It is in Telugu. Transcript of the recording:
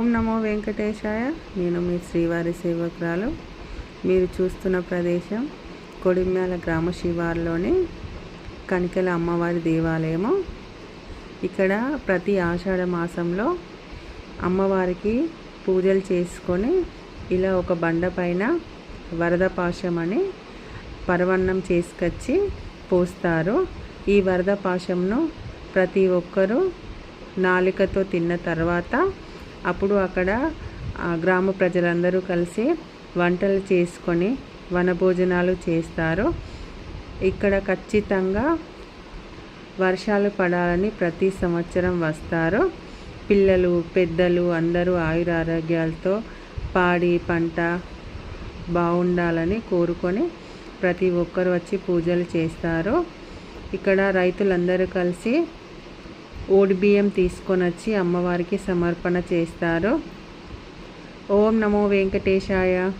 ఓం నమో వెంకటేశాయ. నేను మీ శ్రీవారి సేవకురాలు. మీరు చూస్తున్న ప్రదేశం కొడిమ్యాల గ్రామ శివార్లోని కనికల అమ్మవారి దేవాలయము. ఇక్కడ ప్రతి ఆషాఢ మాసంలో అమ్మవారికి పూజలు చేసుకొని ఇలా ఒక బండ పైన వరద పాశం అని పరవన్నం చేసుకొచ్చి పోస్తారు. ఈ వరద పాశంను ప్రతి ఒక్కరూ నాలికతో తిన్న తర్వాత అప్పుడు అక్కడ గ్రామ ప్రజలందరూ కలిసి వంటలు చేసుకొని వనభోజనాలు చేస్తారు. ఇక్కడ ఖచ్చితంగా వర్షాలు పడాలని ప్రతి సంవత్సరం వస్తారు. పిల్లలు పెద్దలు అందరూ ఆయురారోగ్యాలతో పాడి పంట బాగుండాలని కోరుకొని ప్రతి ఒక్కరు వచ్చి పూజలు చేస్తారు. ఇక్కడ రైతులందరూ కలిసి బియ్యం తీసుకొని వచ్చి అమ్మవారికి సమర్పణ చేస్తారు. ఓం నమో వెంకటేశాయ.